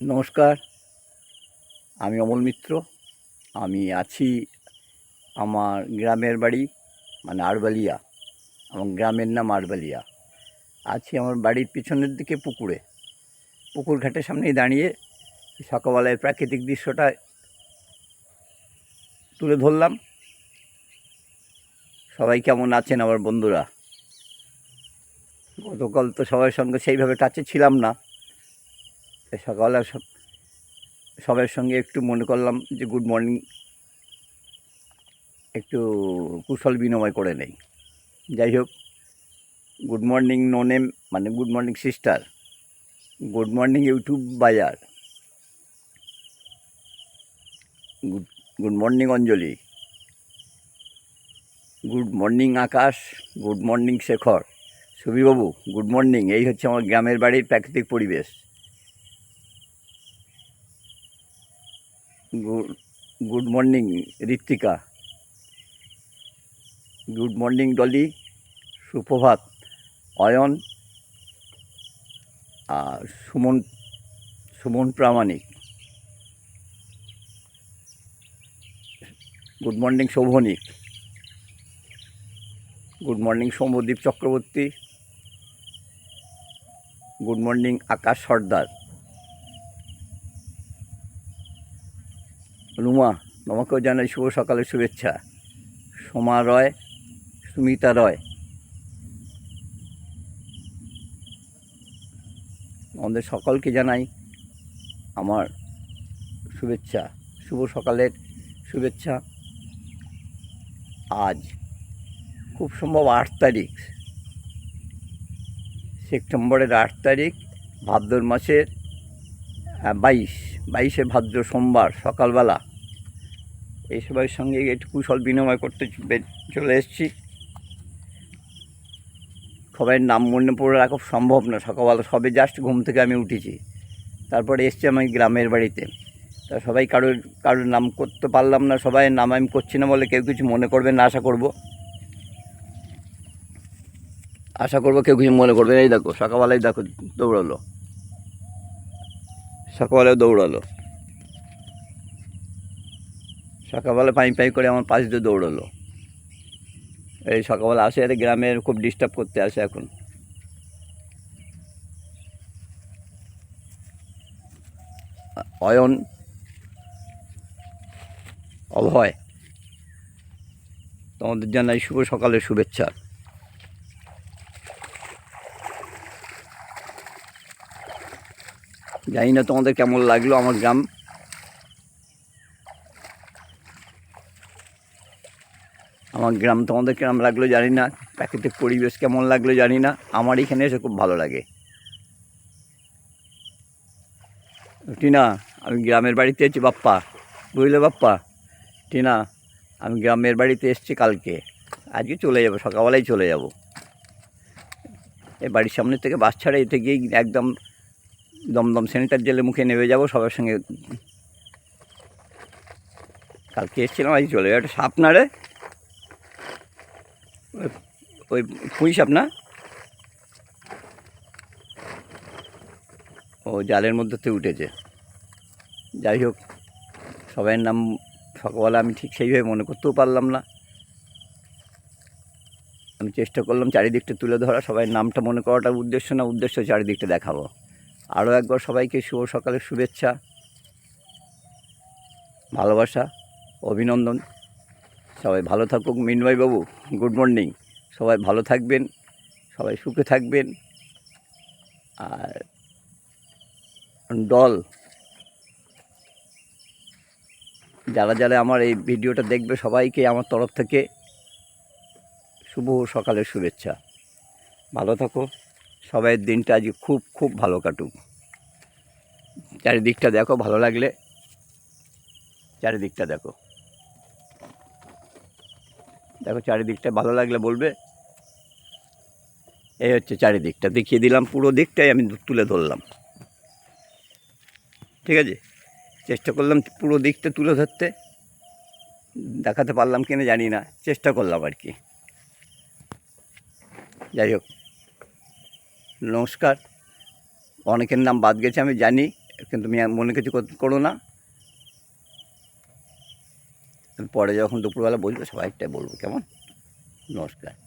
নমস্কার, আমি অমল মিত্র। আমি আছি আমার গ্রামের বাড়ি মানে আরবালিয়া আমার গ্রামের নাম আরবালিয়া আছি আমার বাড়ির পিছনের দিকে পুকুরে। পুকুর ঘাটের সামনেই দাঁড়িয়ে সকালবেলায় প্রাকৃতিক দৃশ্যটা তুলে ধরলাম। সবাই কেমন আছেন আমার বন্ধুরা? গতকাল তো সবার সঙ্গে সেইভাবে টাচে ছিলাম না। তাই সকালে সব সবার সঙ্গে একটু মনে করলাম যে গুড মর্নিং, একটু কুশল বিনিময় করে নেই। যাই হোক, গুড মর্নিং নো নেম মানে good morning sister, good morning YouTube বাজার, good good morning Anjali, good morning Akash, good morning Shekhar সুবীরবাবু good morning, এই হচ্ছে আমার গ্রামের বাড়ির প্রাকৃতিক পরিবেশ। Good morning Ritwika good morning Dolly সুপ্রভাত অয়ন আর Suman Suman Pramanik good morning Shovonik good morning Soumyadeep Chakraborty good morning Akash Sardar Ruma তোমাকেও জানাই শুভ সকালের শুভেচ্ছা। সোমা রয়, সুমিতা রয়। আমাদের সকলকে জানাই আমার শুভেচ্ছা, শুভ সকালের শুভেচ্ছা। আজ খুব সম্ভব আট তারিখ, সেপ্টেম্বরের আট তারিখ ভাদ্র মাসের বাইশ, বাইশে ভাদ্র সোমবার সকালবেলা। এই সবার সঙ্গে একটু কুশল বিনিময় করতে চলে এসেছি। সবাই নাম মনে পড়ে রাখা সম্ভব না, সকালবেলা সবে জাস্ট ঘুম থেকে আমি উঠেছি। তারপরে এসছি আমি গ্রামের বাড়িতে। তা সবাই কারোর কারোর নাম করতে পারলাম না, সবাই নাম আমি করছি না বলে কেউ কিছু মনে করবে না, আশা করব। আশা করব কেউ কিছু মনে করবে এই দেখো, সকালবেলায় দেখো দৌড়ালো। সকালবেলায় দৌড়ালো। সকালবেলা পাই পাই করে আমার পাশ দিয়ে দৌড়লো। এই সকালবেলা আসে আর গ্রামের খুব ডিস্টার্ব করতে আসে এখন। অয়ন, অভয়, তোমাদের জানাই শুভ সকালের শুভেচ্ছা। জানি না তোমাদের কেমন লাগল আমার গ্রাম। আমার গ্রাম তোমাদের কেমন লাগল জানি না। প্রাকৃতিক পরিবেশ কেমন লাগল জানি না। আমার এখানে এসে খুব ভালো লাগে। টিনা, আমি গ্রামের বাড়িতে এসেছি, বাপ্পা। বুঝলে বাপ্পা? টিনা, আমি গ্রামের বাড়িতে এসেছি কালকে। আজকে চলে যাব, সকালবেলায় চলে যাব। এই বাড়ির সামনে থেকে বাস ছাড়ে এতে গিয়েই একদম দমদম সেন্টার জেলে মুখে নেমে যাব সবার সঙ্গে। কালকে এসেছিলাম আজ চলে যাব। একটা সাপ না রে। ওই- ওই পুঁই সাপ না? ও, জালের মধ্যে উঠেছে। যাই হোক, সবাইয়ের নাম সকালবেলা আমি ঠিক সেইভাবে মনে করতেও পারলাম না। আমি চেষ্টা করলাম চারিদিকটা তুলে ধরা সবাই নামটা মনে করাটা উদ্দেশ্য না, উদ্দেশ্য চারিদিকটা দেখাবো। আরও একবার সবাইকে শুভ সকালের শুভেচ্ছা, ভালোবাসা, অভিনন্দন। সবাই ভালো থাকুক। মিনবাই বাবু গুড মর্নিং। সবাই ভালো থাকবেন, সবাই সুখে থাকবেন। আর ডল যারা যারা আমার এই ভিডিওটা দেখবে সবাইকে আমার তরফ থেকে শুভ সকালের শুভেচ্ছা। ভালো থাকো সবাইয়ের দিনটা আজ খুব খুব ভালো কাটুক। চারিদিকটা দেখো, ভালো লাগলে চারিদিকটা দেখো। দেখো চারিদিকটা ভালো লাগলে বলবে এই হচ্ছে চারিদিকটা। দেখিয়ে দিলাম, পুরো দিকটাই আমি তুলে ধরলাম। ঠিক আছে? চেষ্টা করলাম পুরো দিকটা তুলে ধরতে। দেখাতে পারলাম কিনা জানি না। চেষ্টা করলাম আর কি। যাই হোক। নমস্কার। অনেকের নাম বাদ গেছে, আমি জানি, কিন্তু তুমি মনে কিছু কর- না। পরে যখন দুপুরবেলা বলব সবাইটাই বলব। কেমন? নমস্কার।